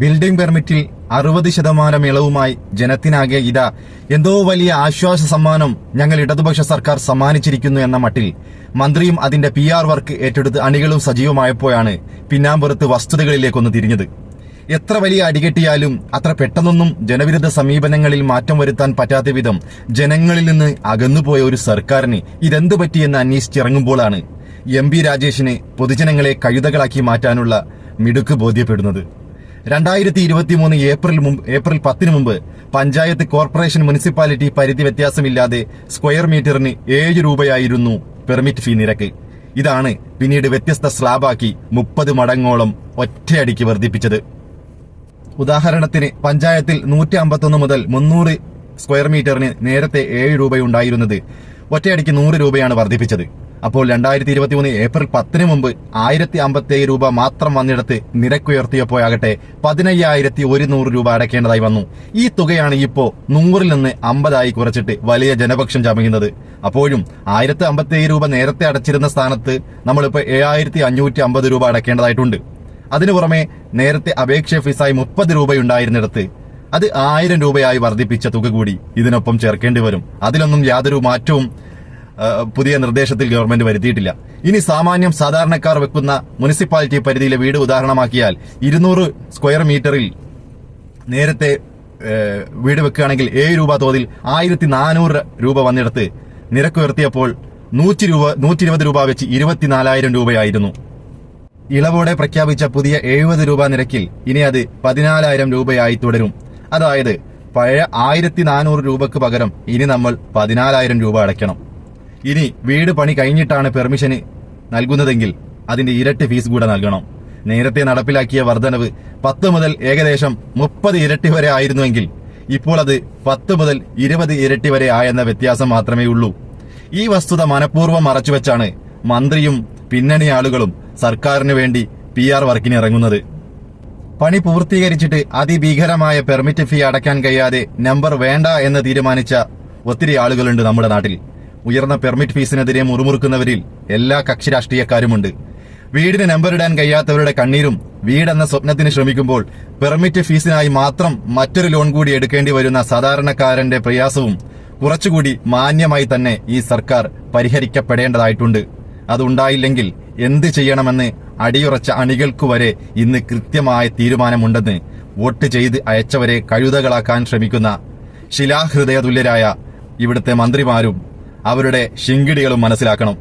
Building പെർമിറ്റിൽ അറുപത് ശതമാനം ഇളവുമായി ജനത്തിനാകെ ഇതാ എന്തോ വലിയ ആശ്വാസ സമ്മാനം ഞങ്ങൾ ഇടതുപക്ഷ സർക്കാർ സമ്മാനിച്ചിരിക്കുന്നു എന്ന മട്ടിൽ മന്ത്രിയും അതിന്റെ പി ആർ വർക്ക് ഏറ്റെടുത്ത് അണികളും സജീവമായപ്പോഴാണ് പിന്നാമ്പുറത്ത് വസ്തുതകളിലേക്കൊന്ന് തിരിഞ്ഞത്. എത്ര വലിയ അടികെട്ടിയാലും അത്ര പെട്ടെന്നൊന്നും ജനവിരുദ്ധ സമീപനങ്ങളിൽ മാറ്റം വരുത്താൻ പറ്റാത്ത വിധം ജനങ്ങളിൽ നിന്ന് അകന്നുപോയ ഒരു സർക്കാരിന് ഇതെന്തു പറ്റിയെന്ന് അന്വേഷിച്ചിറങ്ങുമ്പോഴാണ് എം പി രാജേഷിന് പൊതുജനങ്ങളെ കഴുതകളാക്കി മാറ്റാനുള്ള മിടുക്ക് ബോധ്യപ്പെടുന്നത്. രണ്ടായിരത്തി ഇരുപത്തി മൂന്ന് ഏപ്രിൽ മുമ്പ് ഏപ്രിൽ പത്തിന് മുമ്പ് പഞ്ചായത്ത് കോർപ്പറേഷൻ മുനിസിപ്പാലിറ്റി പരിധി വ്യത്യാസമില്ലാതെ സ്ക്വയർ മീറ്ററിന് ഏഴ് രൂപയായിരുന്നു പെർമിറ്റ് ഫീ നിരക്ക്. ഇതാണ് പിന്നീട് വ്യത്യസ്ത സ്ലാബാക്കി മുപ്പത് മടങ്ങോളം ഒറ്റയടിക്ക് വർദ്ധിപ്പിച്ചത്. ഉദാഹരണത്തിന് പഞ്ചായത്തിൽ നൂറ്റി അമ്പത്തൊന്ന് മുതൽ മുന്നൂറ് സ്ക്വയർ മീറ്ററിന് നേരത്തെ ഏഴ് രൂപയുണ്ടായിരുന്നത് ഒറ്റയടിക്ക് നൂറ് രൂപയാണ് വർദ്ധിപ്പിച്ചത്. അപ്പോൾ രണ്ടായിരത്തി ഇരുപത്തി മൂന്ന് ഏപ്രിൽ പത്തിന് മുമ്പ് ആയിരത്തി അമ്പത്തേഴ് രൂപ മാത്രം വന്നിടത്ത് നിരക്കുയർത്തിയപ്പോഴാകട്ടെ പതിനയ്യായിരത്തി ഒരുന്നൂറ് രൂപ അടയ്ക്കേണ്ടതായി വന്നു. ഈ തുകയാണ് ഇപ്പോ നൂറിൽ നിന്ന് അമ്പതായി കുറച്ചിട്ട് വലിയ ജനപക്ഷം ചമയുന്നത്. അപ്പോഴും ആയിരത്തി അമ്പത്തേഴ് രൂപ നേരത്തെ അടച്ചിരുന്ന സ്ഥാനത്ത് നമ്മളിപ്പോ ഏഴായിരത്തി അഞ്ഞൂറ്റി അമ്പത് രൂപ അടയ്ക്കേണ്ടതായിട്ടുണ്ട്. അതിനു പുറമെ നേരത്തെ അപേക്ഷ ഫീസായി മുപ്പത് രൂപയുണ്ടായിരുന്നിടത്ത് അത് ആയിരം രൂപയായി വർദ്ധിപ്പിച്ച തുക കൂടി ഇതിനൊപ്പം ചേർക്കേണ്ടി വരും. അതിലൊന്നും യാതൊരു മാറ്റവും പുതിയ നിർദ്ദേശത്തിൽ ഗവൺമെന്റ് വരുത്തിയിട്ടില്ല. ഇനി സാമാന്യം സാധാരണക്കാർ വെക്കുന്ന മുനിസിപ്പാലിറ്റി പരിധിയിലെ വീട് ഉദാഹരണമാക്കിയാൽ ഇരുന്നൂറ് സ്ക്വയർ മീറ്ററിൽ നേരത്തെ വീട് വെക്കുകയാണെങ്കിൽ ഏഴ് രൂപ തോതിൽ ആയിരത്തി നാനൂറ് രൂപ വന്നിടത്ത് നിരക്ക് ഉയർത്തിയപ്പോൾ നൂറ്റി രൂപ നൂറ്റി ഇരുപത് രൂപ വെച്ച് ഇരുപത്തിനാലായിരം രൂപയായിരുന്നു. ഇളവോടെ പ്രഖ്യാപിച്ച പുതിയ എഴുപത് രൂപ നിരക്കിൽ ഇനി അത് പതിനാലായിരം രൂപയായി തുടരും. അതായത് പഴയ ആയിരത്തി നാനൂറ് രൂപക്ക് പകരം ഇനി നമ്മൾ പതിനാലായിരം രൂപ അടയ്ക്കണം. ഇനി വീട് പണി കഴിഞ്ഞിട്ടാണ് പെർമിഷന് നൽകുന്നതെങ്കിൽ അതിന്റെ ഇരട്ടി ഫീസ് കൂടെ നൽകണം. നേരത്തെ നടപ്പിലാക്കിയ വർധനവ് പത്ത് മുതൽ ഏകദേശം മുപ്പത് ഇരട്ടി വരെ ആയിരുന്നുവെങ്കിൽ ഇപ്പോൾ അത് പത്ത് മുതൽ ഇരുപത് ഇരട്ടി വരെ ആയെന്ന വ്യത്യാസം മാത്രമേ ഉള്ളൂ. ഈ വസ്തുത മനഃപൂർവം മറച്ചുവെച്ചാണ് മന്ത്രിയും പിന്നണി ആളുകളും സർക്കാരിന് വേണ്ടി പി ആർ വർക്കിന് ഇറങ്ങുന്നത്. പണി പൂർത്തീകരിച്ചിട്ട് അതിഭീകരമായ പെർമിറ്റ് ഫീ അടയ്ക്കാൻ കഴിയാതെ നമ്പർ വേണ്ട എന്ന് തീരുമാനിച്ച ഒത്തിരി ആളുകളുണ്ട് നമ്മുടെ നാട്ടിൽ. ഉയർന്ന പെർമിറ്റ് ഫീസിനെതിരെ മുറുമുറുക്കുന്നവരിൽ എല്ലാ കക്ഷി രാഷ്ട്രീയക്കാരുമുണ്ട്. വീടിന് നമ്പറിടാൻ കഴിയാത്തവരുടെ കണ്ണീരും വീടെന്ന സ്വപ്നത്തിന് ശ്രമിക്കുമ്പോൾ പെർമിറ്റ് ഫീസിനായി മാത്രം മറ്റൊരു ലോൺ കൂടി എടുക്കേണ്ടി വരുന്ന സാധാരണക്കാരന്റെ പ്രയാസവും കുറച്ചുകൂടി മാന്യമായി തന്നെ ഈ സർക്കാർ പരിഹരിക്കപ്പെടേണ്ടതായിട്ടുണ്ട്. അതുണ്ടായില്ലെങ്കിൽ എന്ത് ചെയ്യണമെന്ന് അടിയുറച്ച അണികൾക്കു വരെ ഇന്ന് കൃത്യമായ തീരുമാനമുണ്ടെന്ന് വോട്ട് ചെയ്ത് അയച്ചവരെ കഴുതകളാക്കാൻ ശ്രമിക്കുന്ന ശിലാഹൃദയതുല്യരായ ഇവിടുത്തെ മന്ത്രിമാരും അവരുടെ ശിങ്കിടികളും മനസ്സിലാക്കണം.